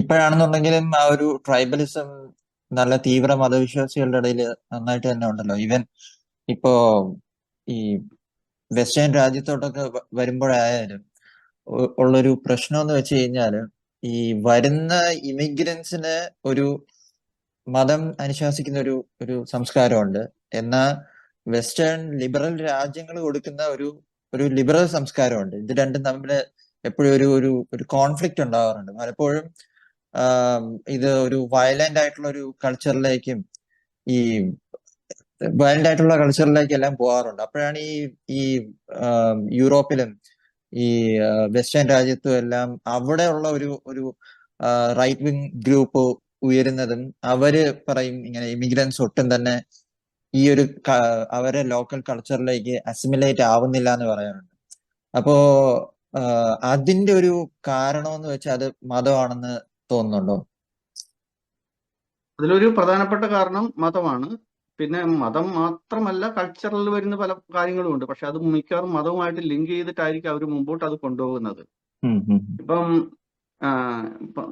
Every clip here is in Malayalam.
ഇപ്പോഴാണെന്നുണ്ടെങ്കിലും ആ ഒരു ട്രൈബലിസം നല്ല തീവ്ര മതവിശ്വാസികളുടെ ഇടയിൽ നന്നായിട്ട് തന്നെ ഉണ്ടല്ലോ. ഈവൻ ഇപ്പോ ഈ വെസ്റ്റേൺ രാജ്യത്തോട്ടൊക്കെ വരുമ്പോഴായാലും ഉള്ളൊരു പ്രശ്നം എന്ന് വെച്ച് കഴിഞ്ഞാൽ ഈ വരുന്ന ഇമിഗ്രൻസിന് ഒരു മതം അനുശാസിക്കുന്ന ഒരു ഒരു സംസ്കാരമുണ്ട്. എന്നാൽ വെസ്റ്റേൺ ലിബറൽ രാജ്യങ്ങൾ കൊടുക്കുന്ന ഒരു ഒരു ലിബറൽ സംസ്കാരമുണ്ട്. ഇത് രണ്ടും തമ്മിൽ എപ്പോഴും ഒരു ഒരു ഒരു കോൺഫ്ലിക്റ്റ് ഉണ്ടാവാറുണ്ട്. പലപ്പോഴും ഇത് ഒരു വയലന്റ് ആയിട്ടുള്ള ഒരു കൾച്ചറിലേക്കും ഈ വയലന്റ് ആയിട്ടുള്ള കൾച്ചറിലേക്ക് എല്ലാം പോകാറുണ്ട് അപ്പോഴാണ് ഈ ഈ യൂറോപ്പിലും ഈ വെസ്റ്റേൺ രാജ്യത്തും എല്ലാം അവിടെയുള്ള ഒരു ഒരു റൈറ്റ് വിങ് ഗ്രൂപ്പ് ഉയരുന്നതും അവർ പറയും ഇങ്ങനെ ഇമിഗ്രൻസ് ഒട്ടും തന്നെ ഈ ഒരു അവരെ ലോക്കൽ കൾച്ചറിലേക്ക് അസിമിലേറ്റ് ആവുന്നില്ല എന്ന് പറയാറുണ്ട്. അപ്പോ അതിന്റെ ഒരു കാരണം എന്ന് വെച്ചാൽ അത് മതമാണെന്ന് തോന്നുന്നുണ്ടോ? അതിലൊരു പ്രധാനപ്പെട്ട കാരണം മതമാണ്. പിന്നെ മതം മാത്രമല്ല കൾച്ചറിൽ വരുന്ന പല കാര്യങ്ങളും ഉണ്ട്. പക്ഷെ അത് മിക്കവാറും മതവുമായിട്ട് ലിങ്ക് ചെയ്തിട്ടായിരിക്കും അവർ മുമ്പോട്ട് അത് കൊണ്ടുപോകുന്നത്. ഇപ്പം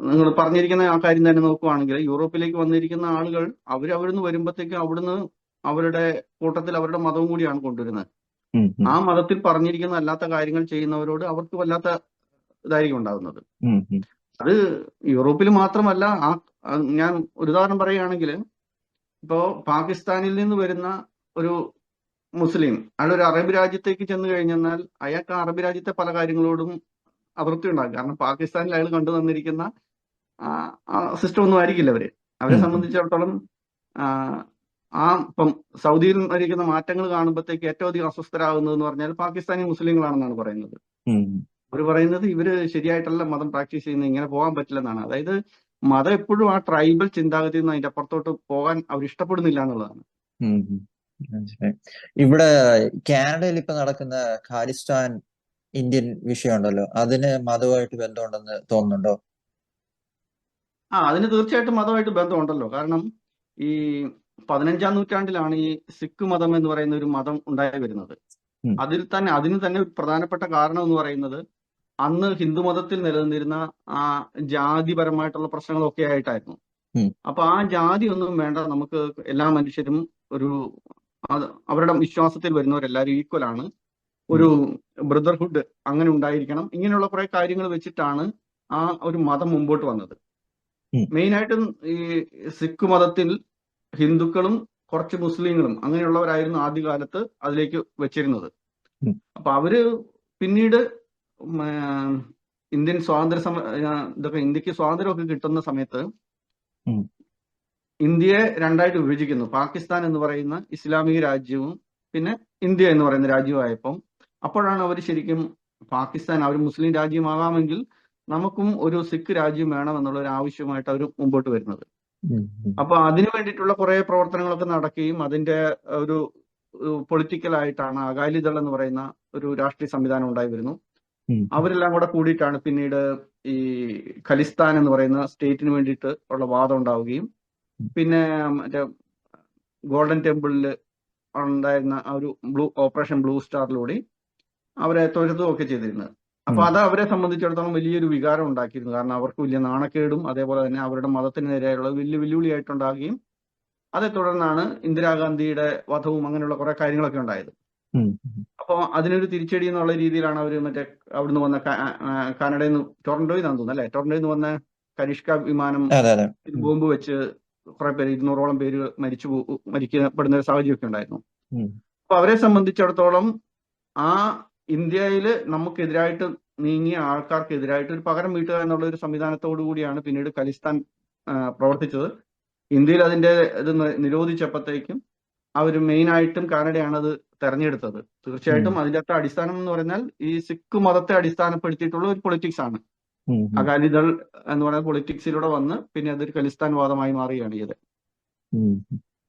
നിങ്ങൾ പറഞ്ഞിരിക്കുന്ന ആ കാര്യം തന്നെ നോക്കുവാണെങ്കിൽ യൂറോപ്പിലേക്ക് വന്നിരിക്കുന്ന ആളുകൾ അവർ അവിടുന്ന് വരുമ്പോഴത്തേക്കും അവിടുന്ന് അവരുടെ കൂട്ടത്തിൽ അവരുടെ മതവും കൂടിയാണ് കൊണ്ടുവരുന്നത്. ആ മതത്തിൽ പറഞ്ഞിരിക്കുന്ന അല്ലാത്ത കാര്യങ്ങൾ ചെയ്യുന്നവരോട് അവർക്ക് വല്ലാത്ത ഇതായിരിക്കും ഉണ്ടാകുന്നത്. അത് യൂറോപ്പിൽ മാത്രമല്ല ആ ഞാൻ ഒരു ഉദാഹരണം പറയുകയാണെങ്കിൽ ഇപ്പോ പാകിസ്ഥാനിൽ നിന്ന് വരുന്ന ഒരു മുസ്ലിം അയാൾ ഒരു അറബ് രാജ്യത്തേക്ക് ചെന്ന് കഴിഞ്ഞെന്നാൽ അയാൾക്ക് അറബ് രാജ്യത്തെ പല കാര്യങ്ങളോടും അവൃത്തി ഉണ്ടാകും. കാരണം പാകിസ്ഥാനിൽ അയാൾ കണ്ടു തന്നിരിക്കുന്ന സിസ്റ്റം ഒന്നും ആയിരിക്കില്ല അവർ. അവരെ സംബന്ധിച്ചിടത്തോളം ആ, ഇപ്പം സൗദിയിൽ ഇരിക്കുന്ന മാറ്റങ്ങൾ കാണുമ്പോഴത്തേക്ക് ഏറ്റവും അധികം അസ്വസ്ഥരാകുന്നത് എന്ന് പറഞ്ഞാൽ പാകിസ്ഥാനി മുസ്ലിങ്ങളാണെന്നാണ് പറയുന്നത്. അവർ പറയുന്നത് ഇവർ ശരിയായിട്ടല്ല മതം പ്രാക്ടീസ് ചെയ്യുന്ന ഇങ്ങനെ പോകാൻ പറ്റില്ലെന്നാണ്. അതായത് മതം എപ്പോഴും ആ ട്രൈബൽ ചിന്താഗതി നിന്ന് അതിന്റെ അപ്പുറത്തോട്ട് പോകാൻ അവർ ഇഷ്ടപ്പെടുന്നില്ല എന്നുള്ളതാണ്. ഇവിടെ കാനഡയിൽ ഇപ്പൊ നടക്കുന്ന ഖാലിസ്ഥാൻ ഇന്ത്യൻ വിഷയമുണ്ടല്ലോ അതിന് മതവുമായിട്ട് ബന്ധമുണ്ടെന്ന് തോന്നുന്നുണ്ടോ? ആ അതിന് തീർച്ചയായിട്ടും മതമായിട്ട് ബന്ധമുണ്ടല്ലോ. കാരണം ഈ പതിനഞ്ചാം നൂറ്റാണ്ടിലാണ് ഈ സിഖ് മതം എന്ന് പറയുന്ന ഒരു മതം ഉണ്ടായി വരുന്നത്. അതിൽ തന്നെ അതിന് തന്നെ ഒരു പ്രധാനപ്പെട്ട കാരണം എന്ന് പറയുന്നത് അന്ന് ഹിന്ദുമതത്തിൽ നിലനിന്നിരുന്ന ആ ജാതിപരമായിട്ടുള്ള പ്രശ്നങ്ങളൊക്കെ ആയിട്ടായിരുന്നു. അപ്പൊ ആ ജാതി ഒന്നും വേണ്ട നമുക്ക് എല്ലാ മനുഷ്യരും ഒരു അവരുടെ വിശ്വാസത്തിൽ വരുന്നവരെല്ലാവരും ഈക്വൽ ആണ്. ഒരു ബ്രദർഹുഡ് അങ്ങനെ ഉണ്ടായിരിക്കണം. ഇങ്ങനെയുള്ള കുറെ കാര്യങ്ങൾ വെച്ചിട്ടാണ് ആ ഒരു മതം മുമ്പോട്ട് വന്നത്. മെയിൻ ആയിട്ടും ഈ സിഖ് മതത്തിൽ ഹിന്ദുക്കളും കുറച്ച് മുസ്ലിങ്ങളും അങ്ങനെയുള്ളവരായിരുന്നു ആദ്യകാലത്ത് അതിലേക്ക് വെച്ചിരുന്നത്. അപ്പൊ അവർ പിന്നീട് ഇന്ത്യൻ സ്വാതന്ത്ര്യ സമ ഇതൊക്കെ ഇന്ത്യയ്ക്ക് സ്വാതന്ത്ര്യമൊക്കെ കിട്ടുന്ന സമയത്ത് ഇന്ത്യയെ രണ്ടായിട്ട് വിഭജിക്കുന്നു. പാകിസ്ഥാൻ എന്ന് പറയുന്ന ഇസ്ലാമിക രാജ്യവും പിന്നെ ഇന്ത്യ എന്ന് പറയുന്ന രാജ്യമായപ്പം അപ്പോഴാണ് അവർ ശരിക്കും പാകിസ്ഥാൻ അവർ മുസ്ലിം രാജ്യമാകാമെങ്കിൽ നമുക്കും ഒരു സിഖ് രാജ്യം വേണം എന്നുള്ള ഒരു ആവശ്യമായിട്ട് അവർ മുമ്പോട്ട് വരുന്നത്. അപ്പൊ അതിനു വേണ്ടിയിട്ടുള്ള കുറെ പ്രവർത്തനങ്ങളൊക്കെ നടക്കുകയും അതിന്റെ ഒരു പൊളിറ്റിക്കൽ ആയിട്ടാണ് അകാലിദൾ എന്ന് പറയുന്ന ഒരു രാഷ്ട്രീയ സംവിധാനം ഉണ്ടായി വരുന്നു. അവരെല്ലാം കൂടെ കൂടിയിട്ടാണ് പിന്നീട് ഈ ഖലിസ്ഥാൻ എന്ന് പറയുന്ന സ്റ്റേറ്റിന് വേണ്ടിയിട്ട് ഉള്ള വാദം ഉണ്ടാവുകയും പിന്നെ മറ്റേ ഗോൾഡൻ ടെമ്പിളിൽ ഉണ്ടായിരുന്ന ആ ഒരു ബ്ലൂ ഓപ്പറേഷൻ ബ്ലൂ സ്റ്റാറിലൂടെ അവരെ തൊഴുതുമൊക്കെ ചെയ്തിരുന്നത്. അപ്പൊ അത് അവരെ സംബന്ധിച്ചിടത്തോളം വലിയൊരു വികാരം ഉണ്ടാക്കിയിരുന്നു. കാരണം അവർക്ക് വലിയ നാണക്കേടും അതേപോലെ തന്നെ അവരുടെ മതത്തിന് നേരെയുള്ള വലിയ വെല്ലുവിളിയായിട്ടുണ്ടാകുകയും അതേ തുടർന്നാണ് ഇന്ദിരാഗാന്ധിയുടെ വധവും അങ്ങനെയുള്ള കുറെ കാര്യങ്ങളൊക്കെ ഉണ്ടായത്. അപ്പോൾ അതിനൊരു തിരിച്ചടി എന്നുള്ള രീതിയിലാണ് അവർ മറ്റേ അവിടുന്ന് വന്ന കാനഡയിൽ നിന്ന് ടൊറന്റോയിൽ നിന്നാണ് തോന്നുന്നു അല്ലെ? ടൊറന്റോയിൽ നിന്ന് വന്ന കനിഷ്ക വിമാനം ബോംബ് വെച്ച് കുറെ പേര് ഇരുന്നൂറോളം പേര് മരിച്ചു മരിക്കപ്പെടുന്ന ഒരു സാഹചര്യമൊക്കെ ഉണ്ടായിരുന്നു. അപ്പൊ അവരെ സംബന്ധിച്ചിടത്തോളം ആ ഇന്ത്യയിൽ നമുക്കെതിരായിട്ട് നീങ്ങിയ ആൾക്കാർക്കെതിരായിട്ട് ഒരു പകരം വീട്ടുക എന്നുള്ള ഒരു സംവിധാനത്തോടു കൂടിയാണ് പിന്നീട് ഖലിസ്ഥാൻ പ്രവർത്തിച്ചത്. ഇന്ത്യയിൽ അതിന്റെ ഇത് നിരോധിച്ചപ്പോഴത്തേക്കും അവർ മെയിൻ ആയിട്ടും കാനഡയാണ് അത് തെരഞ്ഞെടുത്തത്. തീർച്ചയായിട്ടും അതിന്റെ അടിസ്ഥാനം എന്ന് പറഞ്ഞാൽ ഈ സിഖ് മതത്തെ അടിസ്ഥാനപ്പെടുത്തിയിട്ടുള്ള ഒരു പൊളിറ്റിക്സ് ആണ്. അകാലിദൾ എന്ന് പറയുന്ന പൊളിറ്റിക്സിലൂടെ വന്ന് പിന്നെ അതൊരു ഖലിസ്ഥാൻ വാദമായി മാറുകയാണ് ചെയ്തത്.